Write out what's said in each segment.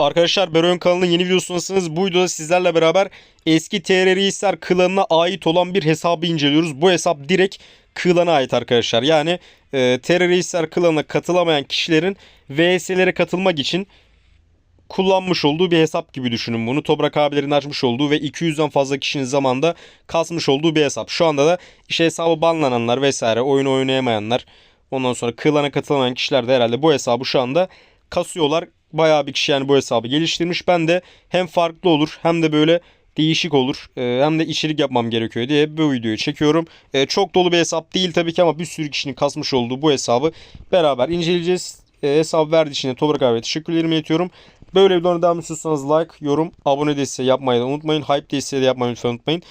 Arkadaşlar Beroyun kanalının yeni videosundasınız. Bu videoda sizlerle beraber eski TR klanına ait olan bir hesabı inceliyoruz. Bu hesap direkt klana ait arkadaşlar. Yani e, TR klanına katılamayan kişilerin VS'lere katılmak için kullanmış olduğu bir hesap gibi düşünün bunu. Toprak abilerin açmış olduğu ve 200'den fazla kişinin zamanda kasmış olduğu bir hesap. Şu anda da işte hesabı banlananlar vesaire oyun oynayamayanlar ondan sonra klana katılamayan kişiler de herhalde bu hesabı şu anda kasıyorlar. Bayağı bir kişi yani bu hesabı geliştirmiş. Ben de hem farklı olur hem de böyle değişik olur e, hem de içerik yapmam gerekiyor diye bu videoyu çekiyorum. E, çok dolu bir hesap değil tabii ki ama bir sürü kişinin kasmış olduğu bu hesabı beraber inceleyeceğiz. E, hesap verdiği için de Toprak abi teşekkürlerimi iletiyorum. Böyle videoların devam istiyorsanız like, yorum, abone değilse yapmayı da unutmayın. Hype değilse de yapmayı lütfen unutmayın.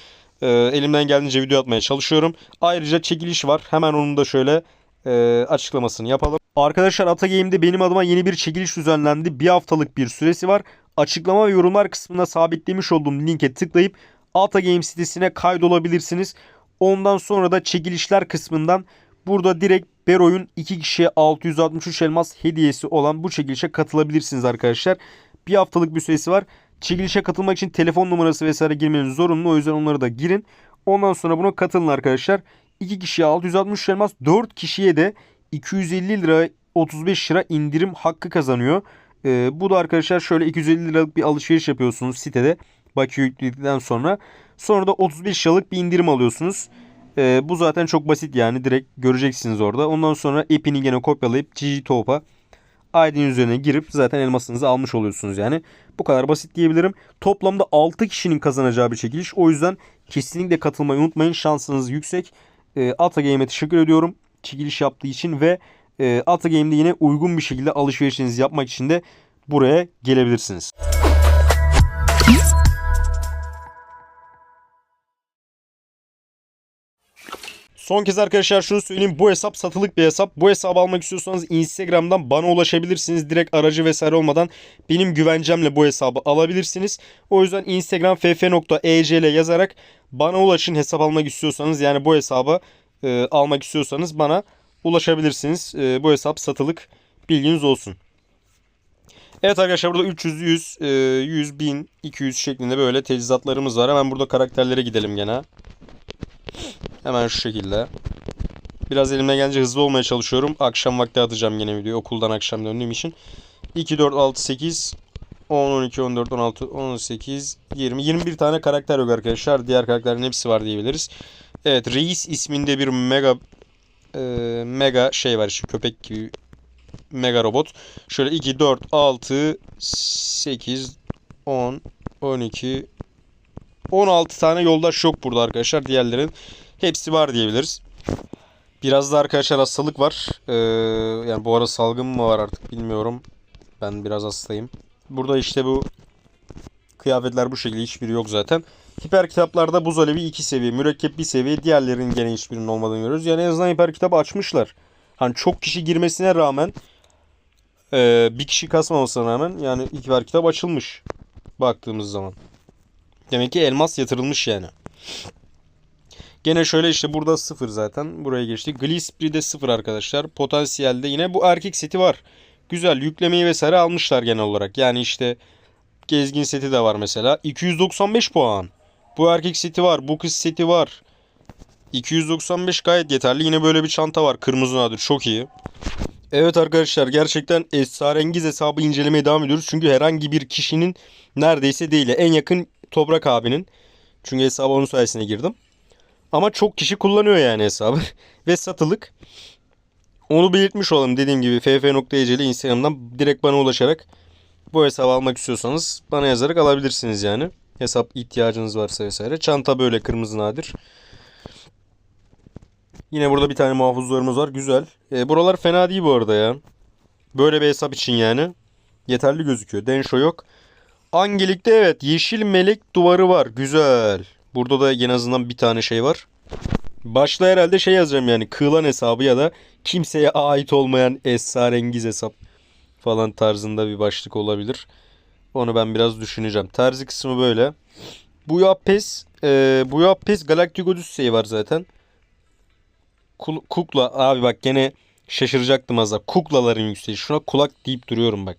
Elimden geldiğince video atmaya çalışıyorum. Ayrıca çekiliş var. Hemen onun da şöyle e, açıklamasını yapalım. Arkadaşlar Atagame'de benim adıma yeni bir çekiliş düzenlendi. Bir haftalık bir süresi var. Açıklama ve yorumlar kısmında sabitlemiş olduğum linke tıklayıp Atagame sitesine kaydolabilirsiniz. Ondan sonra da çekilişler kısmından burada direkt Beroy'un 2 kişiye 663 elmas hediyesi olan bu çekilişe katılabilirsiniz arkadaşlar. Bir haftalık bir süresi var. Çekilişe katılmak için telefon numarası vesaire girmeniz zorunlu. O yüzden onları da girin. Ondan sonra buna katılın arkadaşlar. 2 kişiye 663 elmas, 4 kişiye de 250 lira 35 lira indirim hakkı kazanıyor. Ee, bu da arkadaşlar şöyle 250 liralık bir alışveriş yapıyorsunuz sitede. Bakiye yükledikten sonra. Sonra da 35 liralık bir indirim alıyorsunuz. Ee, bu zaten çok basit yani direkt göreceksiniz orada. Ondan sonra app'ini gene kopyalayıp GG Top'a ID'nin üzerine girip zaten elmasınızı almış oluyorsunuz yani. Bu kadar basit diyebilirim. Toplamda 6 kişinin kazanacağı bir çekiliş. O yüzden kesinlikle katılmayı unutmayın. Şansınız yüksek. E, Atagame'e teşekkür ediyorum çekiliş yaptığı için ve e, Atagame'de yine uygun bir şekilde alışverişinizi yapmak için de buraya gelebilirsiniz. Son kez arkadaşlar şunu söyleyeyim. Bu hesap satılık bir hesap. Bu hesabı almak istiyorsanız Instagram'dan bana ulaşabilirsiniz. Direkt aracı vesaire olmadan benim güvencemle bu hesabı alabilirsiniz. O yüzden Instagram ff.ecl yazarak bana ulaşın hesap almak istiyorsanız. Yani bu hesabı e, almak istiyorsanız bana ulaşabilirsiniz. E, bu hesap satılık. Bilginiz olsun. Evet arkadaşlar burada 300, 100, e, 100, 1000, 200 şeklinde böyle teçhizatlarımız var. Hemen burada karakterlere gidelim gene. Hemen şu şekilde. Biraz elimden gelince hızlı olmaya çalışıyorum. Akşam vakti atacağım yine videoyu. Okuldan akşam döndüğüm için. 2, 4, 6, 8, 10, 12, 14, 16, 18, 20. 21 tane karakter yok arkadaşlar. Diğer karakterlerin hepsi var diyebiliriz. Evet Reis isminde bir mega e, mega şey var işte köpek gibi mega robot. Şöyle 2, 4, 6, 8, 10, 12, 16 tane yoldaş yok burada arkadaşlar. Diğerlerin hepsi var diyebiliriz. Biraz da arkadaşlar hastalık var. Ee, yani bu ara salgın mı var artık bilmiyorum. Ben biraz hastayım. Burada işte bu kıyafetler bu şekilde hiçbiri yok zaten. Hiper kitaplarda buz alevi 2 seviye, mürekkep 1 seviye, diğerlerinin gene hiçbirinin olmadığını görüyoruz. Yani en azından hiper kitabı açmışlar. Hani çok kişi girmesine rağmen e, bir kişi kasmamasına rağmen yani hiper kitap açılmış baktığımız zaman. Demek ki elmas yatırılmış yani. Gene şöyle işte burada sıfır zaten. Buraya geçtik. Glispri'de sıfır arkadaşlar. Potansiyelde yine bu erkek seti var. Güzel yüklemeyi vesaire almışlar genel olarak. Yani işte gezgin seti de var mesela. 295 puan. Bu erkek seti var. Bu kız seti var. 295 gayet yeterli. Yine böyle bir çanta var. Kırmızı nadir. Çok iyi. Evet arkadaşlar gerçekten esrarengiz hesabı incelemeye devam ediyoruz. Çünkü herhangi bir kişinin neredeyse değil. En yakın Toprak abinin. Çünkü hesaba onun sayesinde girdim. Ama çok kişi kullanıyor yani hesabı. Ve satılık. Onu belirtmiş olalım dediğim gibi ff.ecl Instagram'dan direkt bana ulaşarak bu hesabı almak istiyorsanız bana yazarak alabilirsiniz yani. Hesap ihtiyacınız varsa vesaire. Çanta böyle kırmızı nadir. Yine burada bir tane muhafızlarımız var. Güzel. E, buralar fena değil bu arada ya. Böyle bir hesap için yani. Yeterli gözüküyor. Densho yok. Angelik'te evet yeşil melek duvarı var. Güzel. Burada da en azından bir tane şey var. Başta herhalde şey yazacağım yani kığlan hesabı ya da kimseye ait olmayan esrarengiz hesap falan tarzında bir başlık olabilir. Onu ben biraz düşüneceğim. Terzi kısmı böyle. Bu Yapes, e, bu Yapes Galactic Odyssey var zaten. Kukla abi bak gene şaşıracaktım az daha. Kuklaların yükselişi. Şuna kulak deyip duruyorum bak.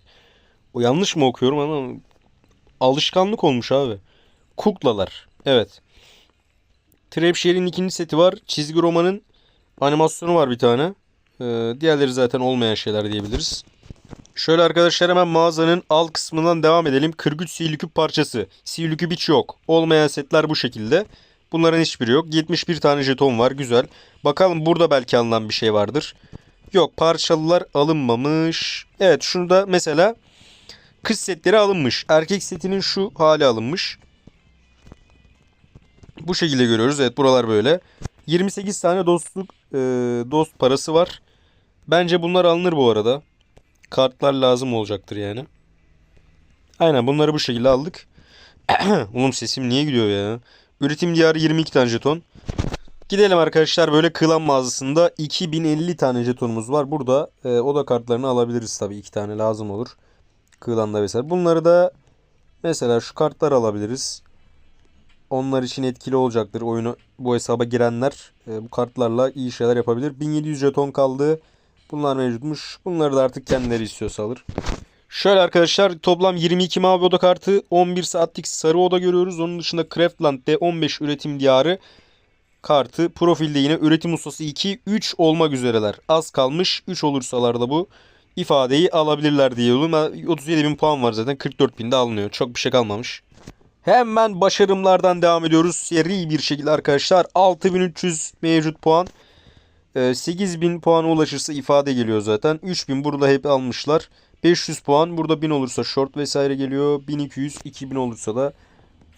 O yanlış mı okuyorum ama alışkanlık olmuş abi. Kuklalar. Evet. Trapshare'in ikinci seti var. Çizgi romanın animasyonu var bir tane. Ee, diğerleri zaten olmayan şeyler diyebiliriz. Şöyle arkadaşlar hemen mağazanın alt kısmından devam edelim. 43 sihirli küp parçası. Sihirli küp hiç yok. Olmayan setler bu şekilde. Bunların hiçbiri yok. 71 tane jeton var. Güzel. Bakalım burada belki alınan bir şey vardır. Yok parçalılar alınmamış. Evet şunu da mesela kız setleri alınmış. Erkek setinin şu hali alınmış. Bu şekilde görüyoruz. Evet buralar böyle. 28 tane dostluk e, dost parası var. Bence bunlar alınır bu arada. Kartlar lazım olacaktır yani. Aynen bunları bu şekilde aldık. Oğlum sesim niye gidiyor ya? Üretim diyarı 22 tane jeton. Gidelim arkadaşlar böyle kılan mağazasında 2050 tane jetonumuz var. Burada e, oda kartlarını alabiliriz tabii. iki tane lazım olur. Kılanda vesaire. Bunları da mesela şu kartlar alabiliriz. Onlar için etkili olacaktır. Oyunu bu hesaba girenler e, bu kartlarla iyi şeyler yapabilir. 1700 jeton kaldı. Bunlar mevcutmuş. Bunları da artık kendileri istiyorsa alır. Şöyle arkadaşlar toplam 22 mavi oda kartı 11 saatlik sarı oda görüyoruz. Onun dışında Craftland'de 15 üretim diyarı kartı. Profilde yine üretim ustası 2, 3 olmak üzereler. Az kalmış 3 olursalar da bu ifadeyi alabilirler diye diyorum. 37 bin puan var zaten 44 bin de alınıyor. Çok bir şey kalmamış. Hemen başarımlardan devam ediyoruz. Seri bir şekilde arkadaşlar 6300 mevcut puan. 8000 puana ulaşırsa ifade geliyor zaten. 3000 burada hep almışlar. 500 puan burada 1000 olursa short vesaire geliyor. 1200 2000 olursa da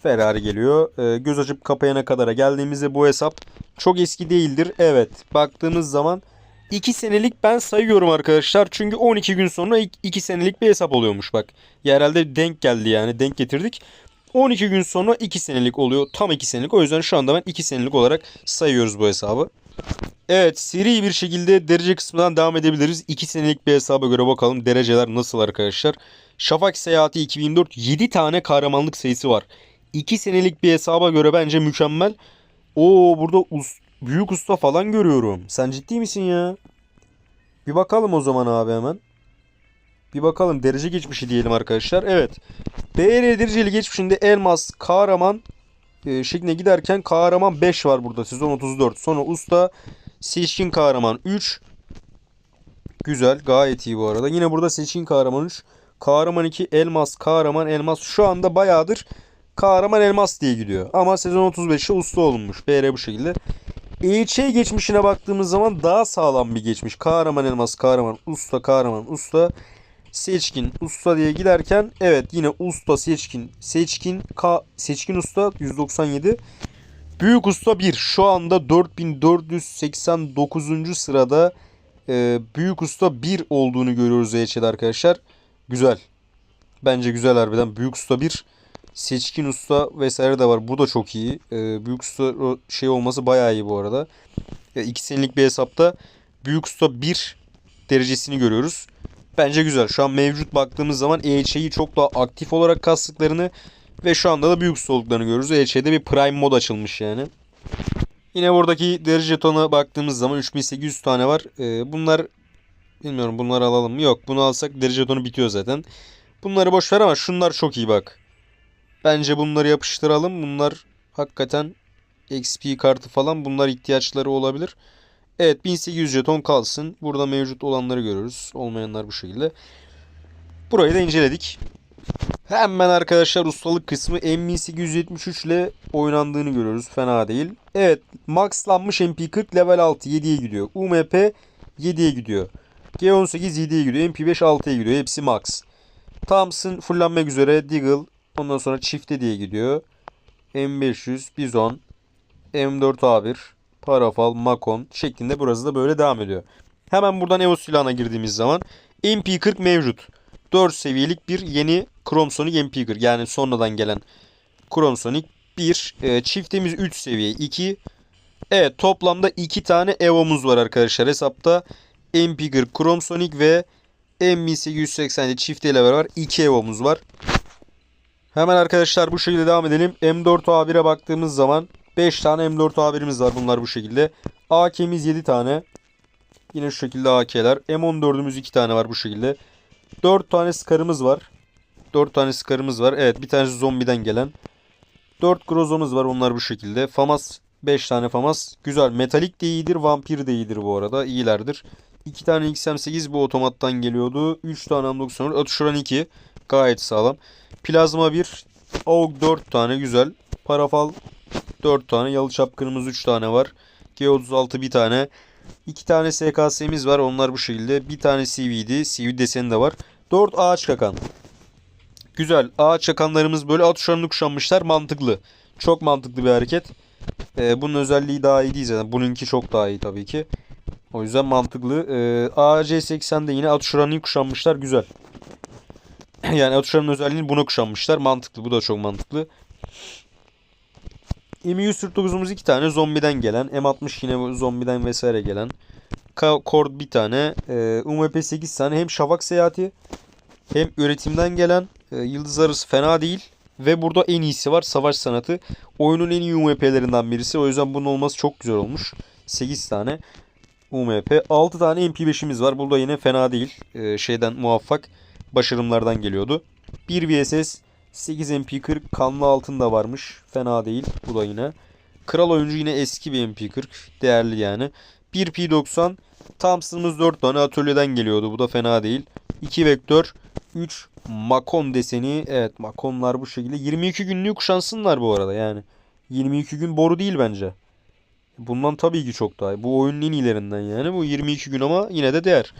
Ferrari geliyor. Ee, göz açıp kapayana kadara geldiğimizde bu hesap çok eski değildir. Evet baktığımız zaman 2 senelik ben sayıyorum arkadaşlar. Çünkü 12 gün sonra 2 senelik bir hesap oluyormuş bak. Ya herhalde denk geldi yani denk getirdik. 12 gün sonra 2 senelik oluyor. Tam 2 senelik. O yüzden şu anda ben 2 senelik olarak sayıyoruz bu hesabı. Evet seri bir şekilde derece kısmından devam edebiliriz. 2 senelik bir hesaba göre bakalım dereceler nasıl arkadaşlar. Şafak Seyahati 2004 7 tane kahramanlık sayısı var. 2 senelik bir hesaba göre bence mükemmel. Oo burada us- büyük usta falan görüyorum. Sen ciddi misin ya? Bir bakalım o zaman abi hemen. Bir bakalım derece geçmişi diyelim arkadaşlar. Evet. BR dereceli geçmişinde elmas, kahraman e, şekline giderken kahraman 5 var burada. Sezon 34. Sonra usta seçkin kahraman 3. Güzel. Gayet iyi bu arada. Yine burada seçkin kahraman 3. Kahraman 2 elmas, kahraman elmas. Şu anda bayağıdır kahraman elmas diye gidiyor. Ama sezon 35'te usta olunmuş. BR bu şekilde. EÇ geçmişine baktığımız zaman daha sağlam bir geçmiş. Kahraman elmas, kahraman usta, kahraman usta. Seçkin usta diye giderken evet yine usta seçkin seçkin ka, seçkin usta 197 büyük usta 1 şu anda 4489. sırada e, büyük usta 1 olduğunu görüyoruz EÇ'de arkadaşlar. Güzel. Bence güzel harbiden. Büyük usta 1 seçkin usta vesaire de var. Bu da çok iyi. E, büyük usta şey olması bayağı iyi bu arada. 2 senelik bir hesapta büyük usta 1 derecesini görüyoruz. Bence güzel. Şu an mevcut baktığımız zaman EH'yi çok daha aktif olarak kastıklarını ve şu anda da büyük soğuklarını görüyoruz. EH'de bir Prime mod açılmış yani. Yine buradaki derece jetona baktığımız zaman 3800 tane var. Ee, bunlar bilmiyorum bunları alalım mı? Yok bunu alsak derece jetonu bitiyor zaten. Bunları boş ver ama şunlar çok iyi bak. Bence bunları yapıştıralım. Bunlar hakikaten XP kartı falan bunlar ihtiyaçları olabilir. Evet 1800 jeton kalsın. Burada mevcut olanları görüyoruz. Olmayanlar bu şekilde. Burayı da inceledik. Hemen arkadaşlar ustalık kısmı M1873 ile oynandığını görüyoruz. Fena değil. Evet maxlanmış MP40 level 6 7'ye gidiyor. UMP 7'ye gidiyor. G18 7'ye gidiyor. MP5 6'ya gidiyor. Hepsi max. Thompson fullenmek üzere. Deagle ondan sonra çifte diye gidiyor. M500 Bizon M4A1 Parafal, Makon şeklinde burası da böyle devam ediyor. Hemen buradan Evo silahına girdiğimiz zaman MP40 mevcut. 4 seviyelik bir yeni Chrome Sonic MP40 yani sonradan gelen Chrome Sonic 1. E, çiftimiz 3 seviye 2. Evet toplamda 2 tane Evo'muz var arkadaşlar hesapta. MP40 Chrome Sonic ve M1880 çiftiyle beraber 2 Evo'muz var. Hemen arkadaşlar bu şekilde devam edelim. M4A1'e baktığımız zaman 5 tane M4A1'imiz var. Bunlar bu şekilde. AK'miz 7 tane. Yine şu şekilde AK'ler. M14'ümüz 2 tane var bu şekilde. 4 tane Scar'ımız var. 4 tane Scar'ımız var. Evet bir tanesi zombiden gelen. 4 Groza'mız var. Onlar bu şekilde. Famas 5 tane Famas. Güzel. Metalik de iyidir. Vampir de iyidir bu arada. İyilerdir. 2 tane XM8 bu otomattan geliyordu. 3 tane M94. Atışuran 2. Gayet sağlam. Plazma 1. AUG 4 tane. Güzel. Parafal 4 tane. Yalı çapkınımız 3 tane var. G36 bir tane. 2 tane SKS'miz var. Onlar bu şekilde. Bir tane CV'di. CV deseni de var. 4 ağaç kakan. Güzel. Ağaç çakanlarımız böyle at uçlarını kuşanmışlar. Mantıklı. Çok mantıklı bir hareket. Ee, bunun özelliği daha iyi değil zaten. Bununki çok daha iyi tabii ki. O yüzden mantıklı. Ee, AC80'de yine at uçlarını kuşanmışlar. Güzel. yani at uçlarının özelliğini buna kuşanmışlar. Mantıklı. Bu da çok mantıklı. M149'umuz iki tane zombiden gelen. M60 yine zombiden vesaire gelen. Kord bir tane. E, UMP 8 tane. Hem şafak seyahati hem üretimden gelen e, yıldız arısı fena değil. Ve burada en iyisi var savaş sanatı. Oyunun en iyi UMP'lerinden birisi. O yüzden bunun olması çok güzel olmuş. 8 tane UMP. 6 tane MP5'imiz var. Burada yine fena değil. E, şeyden muvaffak başarımlardan geliyordu. 1 VSS 8 MP40 kanlı altın da varmış. Fena değil. Bu da yine. Kral oyuncu yine eski bir MP40. Değerli yani. 1 P90. Thompson'ımız 4 tane atölyeden geliyordu. Bu da fena değil. 2 vektör. 3 Makon deseni. Evet Makonlar bu şekilde. 22 günlüğü kuşansınlar bu arada yani. 22 gün boru değil bence. Bundan tabii ki çok daha. Bu oyunun en iyilerinden yani. Bu 22 gün ama yine de değer.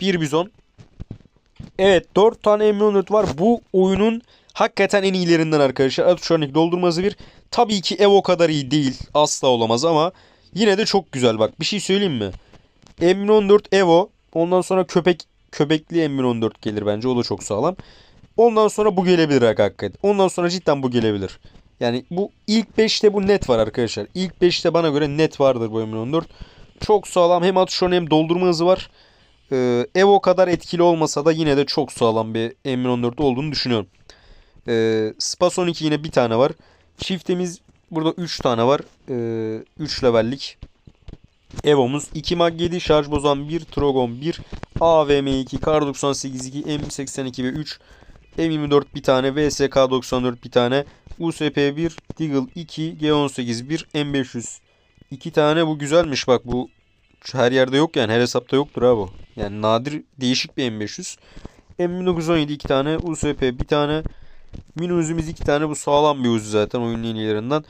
1 bizon. Evet 4 tane M14 var. Bu oyunun hakikaten en iyilerinden arkadaşlar. Atışörnek doldurması bir. Tabii ki Evo kadar iyi değil. Asla olamaz ama yine de çok güzel bak. Bir şey söyleyeyim mi? M14 Evo. Ondan sonra köpek köpekli M14 gelir bence. O da çok sağlam. Ondan sonra bu gelebilir hakikaten. Ondan sonra cidden bu gelebilir. Yani bu ilk 5'te bu net var arkadaşlar. İlk 5'te bana göre net vardır bu M14. Çok sağlam hem atış hem doldurma hızı var. Ee, Evo kadar etkili olmasa da yine de çok sağlam bir M14 olduğunu düşünüyorum. Ee, Spas 12 yine bir tane var. Çiftimiz burada 3 tane var. 3 ee, levellik. Evo'muz 2 Mag 7, şarj bozan 1, Trogon 1, AVM 2, Kar 98 2, M82 ve 3, M24 bir tane, VSK 94 bir tane, USP 1, Deagle 2, G18 1, M500 2 tane. Bu güzelmiş bak bu her yerde yok yani her hesapta yoktur ha bu. Yani nadir değişik bir M500. M1917 iki tane, USP bir tane, Mini uzumuz iki tane bu sağlam bir uzu zaten oyunun en.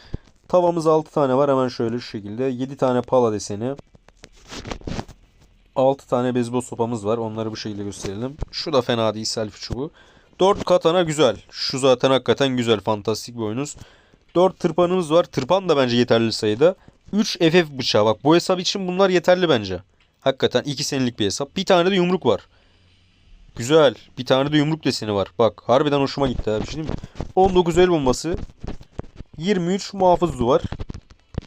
Tavamız 6 tane var hemen şöyle şu şekilde. 7 tane pala deseni. 6 tane bezbol sopamız var. Onları bu şekilde gösterelim. Şu da fena değil selfie çubuğu. 4 katana güzel. Şu zaten hakikaten güzel. Fantastik bir oyunuz. 4 tırpanımız var. Tırpan da bence yeterli sayıda. 3 FF bıçağı. Bak bu hesap için bunlar yeterli bence. Hakikaten 2 senelik bir hesap. Bir tane de yumruk var. Güzel. Bir tane de yumruk deseni var. Bak harbiden hoşuma gitti abi. Mi? 19 el bombası. 23 muhafız duvar.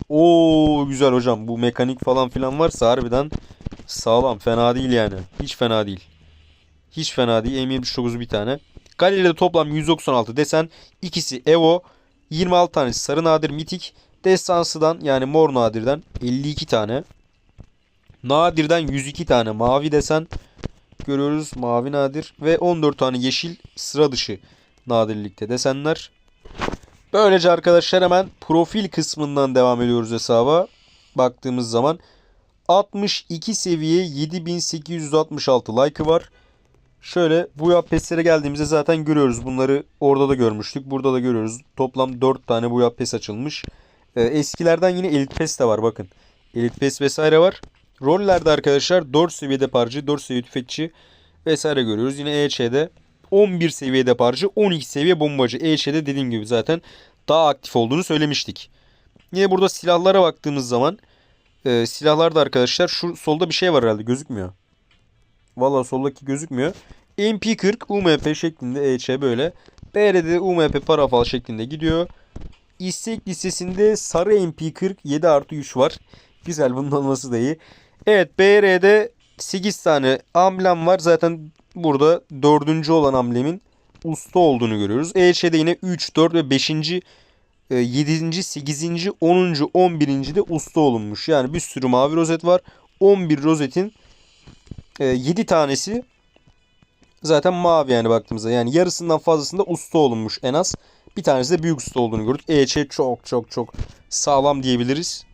Oo güzel hocam. Bu mekanik falan filan varsa harbiden sağlam. Fena değil yani. Hiç fena değil. Hiç fena değil. M79 bir tane. Galeride toplam 196 desen. ikisi Evo. 26 tanesi sarı nadir mitik. Destansıdan yani mor nadirden 52 tane. Nadirden 102 tane mavi desen görüyoruz. Mavi nadir ve 14 tane yeşil sıra dışı nadirlikte desenler. Böylece arkadaşlar hemen profil kısmından devam ediyoruz hesaba. Baktığımız zaman 62 seviye 7866 like'ı var. Şöyle bu yappeslere geldiğimizde zaten görüyoruz. Bunları orada da görmüştük. Burada da görüyoruz. Toplam 4 tane bu yapes açılmış. Ee, eskilerden yine Elite Pass de var bakın. Elite Pass vesaire var. Rollerde arkadaşlar 4 seviyede parçı, 4 seviye tüfekçi vesaire görüyoruz. Yine EÇ'de 11 seviyede parçı, 12 seviye bombacı. EÇ'de dediğim gibi zaten daha aktif olduğunu söylemiştik. Yine burada silahlara baktığımız zaman e, silahlarda arkadaşlar şu solda bir şey var herhalde gözükmüyor. Valla soldaki gözükmüyor. MP40 UMP şeklinde EÇ böyle. BRD UMP parafal şeklinde gidiyor. İstek listesinde sarı MP40 7 artı 3 var. Güzel bunun olması da iyi. Evet BR'de 8 tane amblem var. Zaten burada dördüncü olan amblemin usta olduğunu görüyoruz. EH'de yine 3, 4 ve 5. 7. 8. 10. 11. de usta olunmuş. Yani bir sürü mavi rozet var. 11 rozetin 7 tanesi zaten mavi yani baktığımızda. Yani yarısından fazlasında usta olunmuş en az. Bir tanesi de büyük usta olduğunu gördük. EÇ çok çok çok sağlam diyebiliriz.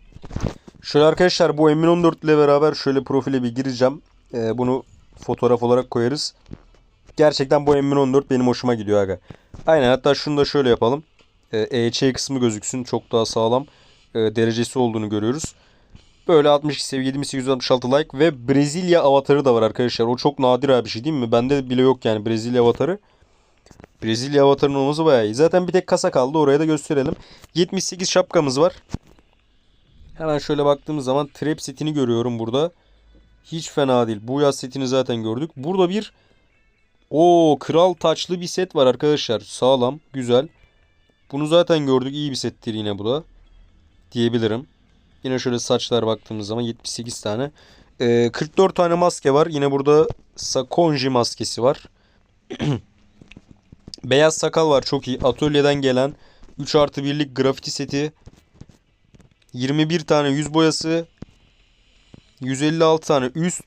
Şöyle arkadaşlar bu M14 ile beraber şöyle profile bir gireceğim. Ee, bunu fotoğraf olarak koyarız. Gerçekten bu M14 benim hoşuma gidiyor aga. Aynen hatta şunu da şöyle yapalım. Ee, EÇ kısmı gözüksün. Çok daha sağlam e, derecesi olduğunu görüyoruz. Böyle 62 seviye 7866 like ve Brezilya avatarı da var arkadaşlar. O çok nadir bir şey değil mi? Bende bile yok yani Brezilya avatarı. Brezilya avatarının olması bayağı iyi. Zaten bir tek kasa kaldı. Oraya da gösterelim. 78 şapkamız var. Hemen şöyle baktığımız zaman trap setini görüyorum burada. Hiç fena değil. Bu yaz setini zaten gördük. Burada bir o kral taçlı bir set var arkadaşlar. Sağlam, güzel. Bunu zaten gördük. İyi bir settir yine bu da. Diyebilirim. Yine şöyle saçlar baktığımız zaman 78 tane. Ee, 44 tane maske var. Yine burada Sakonji maskesi var. Beyaz sakal var çok iyi. Atölyeden gelen 3 artı 1'lik grafiti seti. 21 tane yüz boyası. 156 tane üst.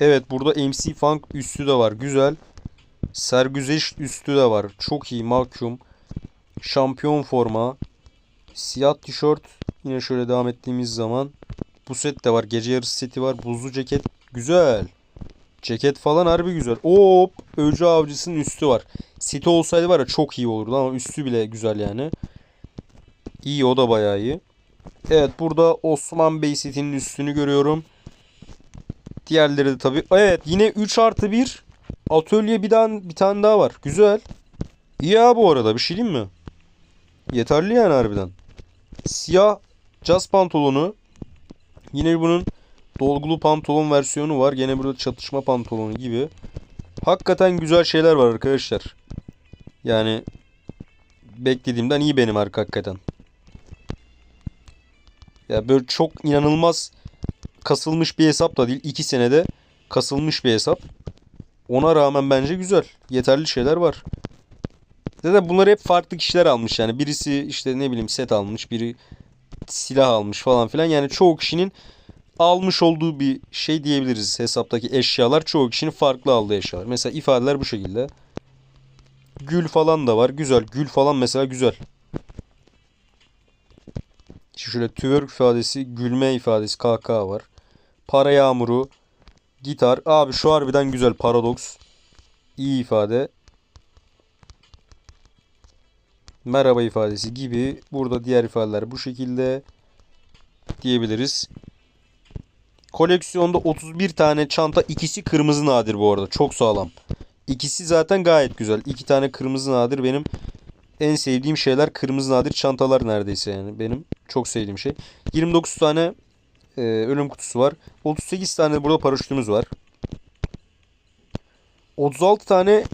Evet burada MC Funk üstü de var. Güzel. Sergüzeş üstü de var. Çok iyi. Mahkum. Şampiyon forma. Siyah tişört. Yine şöyle devam ettiğimiz zaman. Bu set de var. Gece yarısı seti var. Buzlu ceket. Güzel. Ceket falan harbi güzel. Hop. Öcü avcısının üstü var. Seti olsaydı var ya çok iyi olurdu ama üstü bile güzel yani. İyi o da bayağı iyi. Evet burada Osman Bey setinin üstünü görüyorum. Diğerleri de tabii. Evet yine 3 artı 1. Atölye bir, tane, bir tane daha var. Güzel. İyi ha bu arada bir şey diyeyim mi? Yeterli yani harbiden. Siyah caz pantolonu. Yine bunun dolgulu pantolon versiyonu var. Gene burada çatışma pantolonu gibi. Hakikaten güzel şeyler var arkadaşlar. Yani beklediğimden iyi benim arka hakikaten. Ya böyle çok inanılmaz kasılmış bir hesap da değil. 2 senede kasılmış bir hesap. Ona rağmen bence güzel. Yeterli şeyler var. Zaten bunları hep farklı kişiler almış yani. Birisi işte ne bileyim set almış, biri silah almış falan filan. Yani çoğu kişinin almış olduğu bir şey diyebiliriz. Hesaptaki eşyalar çoğu kişinin farklı aldığı eşyalar. Mesela ifadeler bu şekilde. Gül falan da var. Güzel. Gül falan mesela güzel. Şöyle twerk ifadesi, gülme ifadesi, kahkaha var. Para yağmuru, gitar. Abi şu harbiden güzel. Paradoks. İyi ifade. Merhaba ifadesi gibi. Burada diğer ifadeler bu şekilde diyebiliriz. Koleksiyonda 31 tane çanta. ikisi kırmızı nadir bu arada. Çok sağlam. İkisi zaten gayet güzel. İki tane kırmızı nadir benim en sevdiğim şeyler kırmızı nadir çantalar neredeyse yani benim çok sevdiğim şey. 29 tane e, ölüm kutusu var. 38 tane burada paraşütümüz var. 36 tane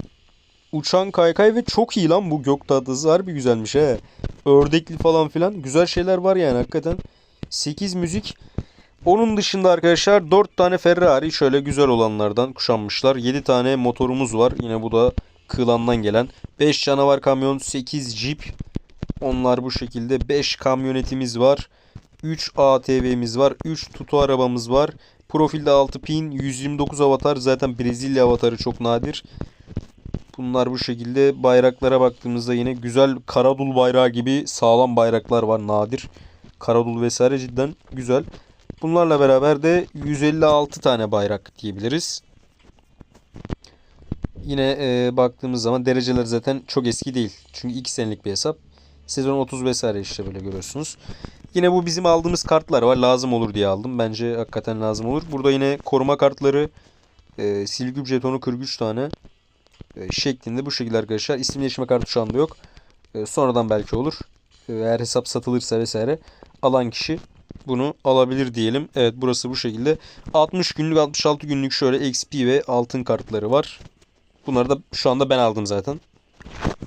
uçan kaykay ve çok iyi lan bu gök tatlısı harbi güzelmiş he. Ördekli falan filan güzel şeyler var yani hakikaten. 8 müzik. Onun dışında arkadaşlar 4 tane Ferrari şöyle güzel olanlardan kuşanmışlar. 7 tane motorumuz var. Yine bu da Kılan'dan gelen. 5 canavar kamyon, 8 jeep. Onlar bu şekilde. 5 kamyonetimiz var. 3 ATV'miz var. 3 tutu arabamız var. Profilde 6 pin, 129 avatar. Zaten Brezilya avatarı çok nadir. Bunlar bu şekilde. Bayraklara baktığımızda yine güzel Karadul bayrağı gibi sağlam bayraklar var nadir. Karadul vesaire cidden güzel. Bunlarla beraber de 156 tane bayrak diyebiliriz. Yine e, baktığımız zaman dereceler zaten çok eski değil. Çünkü 2 senelik bir hesap. Sezon 30 vesaire işte böyle görüyorsunuz. Yine bu bizim aldığımız kartlar var. Lazım olur diye aldım. Bence hakikaten lazım olur. Burada yine koruma kartları e, silgüp jetonu 43 tane e, şeklinde bu şekilde arkadaşlar. İsim değiştirme kartı şu anda yok. E, sonradan belki olur. E, eğer hesap satılırsa vesaire alan kişi bunu alabilir diyelim. Evet burası bu şekilde. 60 günlük 66 günlük şöyle XP ve altın kartları var. Bunları da şu anda ben aldım zaten.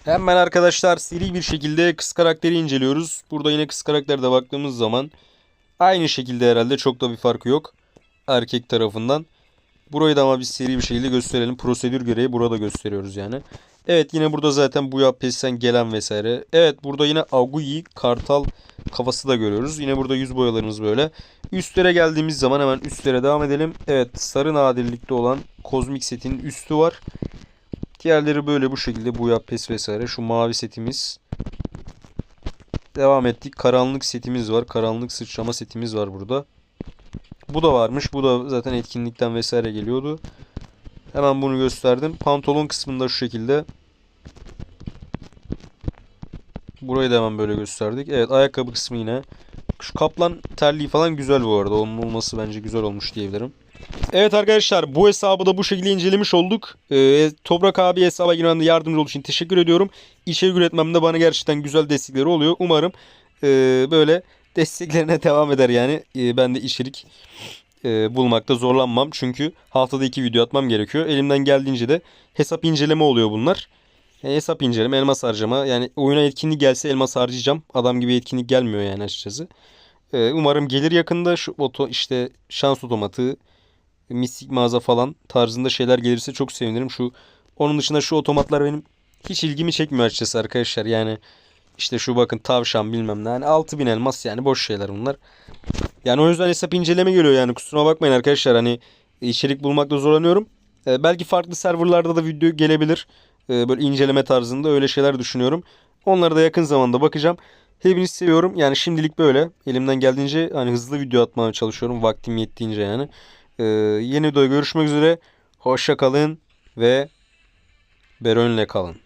Hemen arkadaşlar seri bir şekilde kız karakteri inceliyoruz. Burada yine kız karakterde baktığımız zaman aynı şekilde herhalde çok da bir farkı yok. Erkek tarafından. Burayı da ama biz seri bir şekilde gösterelim. Prosedür gereği burada gösteriyoruz yani. Evet yine burada zaten bu Pessen gelen vesaire. Evet burada yine Agui Kartal kafası da görüyoruz. Yine burada yüz boyalarımız böyle. Üstlere geldiğimiz zaman hemen üstlere devam edelim. Evet sarı nadirlikte olan kozmik setin üstü var. Diğerleri böyle bu şekilde bu yapes vesaire. Şu mavi setimiz. Devam ettik. Karanlık setimiz var. Karanlık sıçrama setimiz var burada. Bu da varmış. Bu da zaten etkinlikten vesaire geliyordu. Hemen bunu gösterdim. Pantolon kısmında şu şekilde. Burayı da hemen böyle gösterdik. Evet ayakkabı kısmı yine. Şu kaplan terliği falan güzel bu arada. Onun olması bence güzel olmuş diyebilirim. Evet arkadaşlar bu hesabı da bu şekilde incelemiş olduk. Ee, Toprak abi hesaba girmemde yardımcı olduğu için teşekkür ediyorum. İçerik üretmemde bana gerçekten güzel destekleri oluyor. Umarım e, böyle desteklerine devam eder yani. E, ben de içerik e, bulmakta zorlanmam. Çünkü haftada iki video atmam gerekiyor. Elimden geldiğince de hesap inceleme oluyor bunlar. Yani hesap inceleme, elmas harcama. Yani oyuna etkinlik gelse elmas harcayacağım. Adam gibi etkinlik gelmiyor yani açıkçası. E, umarım gelir yakında şu oto işte şans otomatı, mistik mağaza falan tarzında şeyler gelirse çok sevinirim. Şu onun dışında şu otomatlar benim hiç ilgimi çekmiyor açıkçası arkadaşlar. Yani işte şu bakın tavşan bilmem ne. Yani 6000 elmas yani boş şeyler bunlar. Yani o yüzden hesap inceleme geliyor yani kusura bakmayın arkadaşlar hani içerik bulmakta zorlanıyorum. Ee, belki farklı serverlarda da video gelebilir. Ee, böyle inceleme tarzında öyle şeyler düşünüyorum. Onlara da yakın zamanda bakacağım. Hepinizi seviyorum. Yani şimdilik böyle. Elimden geldiğince hani hızlı video atmaya çalışıyorum. Vaktim yettiğince yani. Ee, yeni videoda görüşmek üzere. Hoşça kalın ve Beron'le kalın.